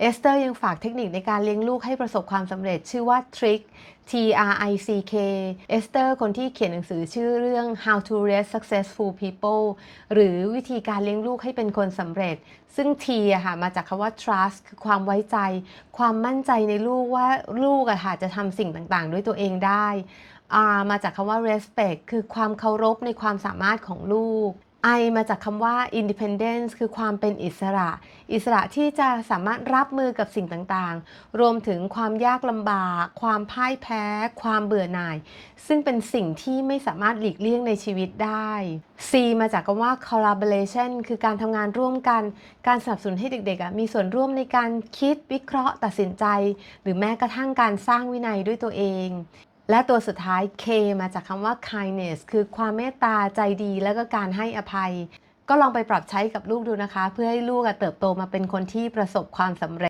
เอสเตอร์ยังฝากเทคนิคในการเลี้ยงลูกให้ประสบความสำเร็จชื่อว่า Trick T R I C K เอสเตอร์คนที่เขียนหนังสือชื่อเรื่อง How to Raise Successful People หรือวิธีการเลี้ยงลูกให้เป็นคนสำเร็จ ซึ่ง T อะค่ะมาจากคำว่า trust คือความไว้ใจ ความมั่นใจในลูกว่าลูกอะค่ะจะทำสิ่งต่างๆ ด้วยตัวเองได้ R มาจากคำว่า respect คือความเคารพในความสามารถของลูก I มาจากคำว่า independence คือความเป็นอิสระ อิสระที่จะสามารถรับมือกับสิ่งต่างๆ รวมถึงความยากลำบาก ความพ่ายแพ้ ความเบื่อหน่าย ซึ่งเป็นสิ่งที่ไม่สามารถหลีกเลี่ยงในชีวิตได้ C มาจากคำว่า collaboration คือการทำงานร่วมกัน การสนับสนุนให้เด็กๆ มีส่วนร่วมในการคิดวิเคราะห์ตัดสินใจ หรือแม้กระทั่งการสร้างวินัยด้วยตัวเอง และตัวสุดท้าย K มาจากคำว่า kindness คือความเมตตาใจดีและก็การให้อภัย ก็ลองไปปรับใช้กับลูกดูนะคะ เพื่อให้ลูกเติบโตมาเป็นคนที่ประสบความสำเร็จ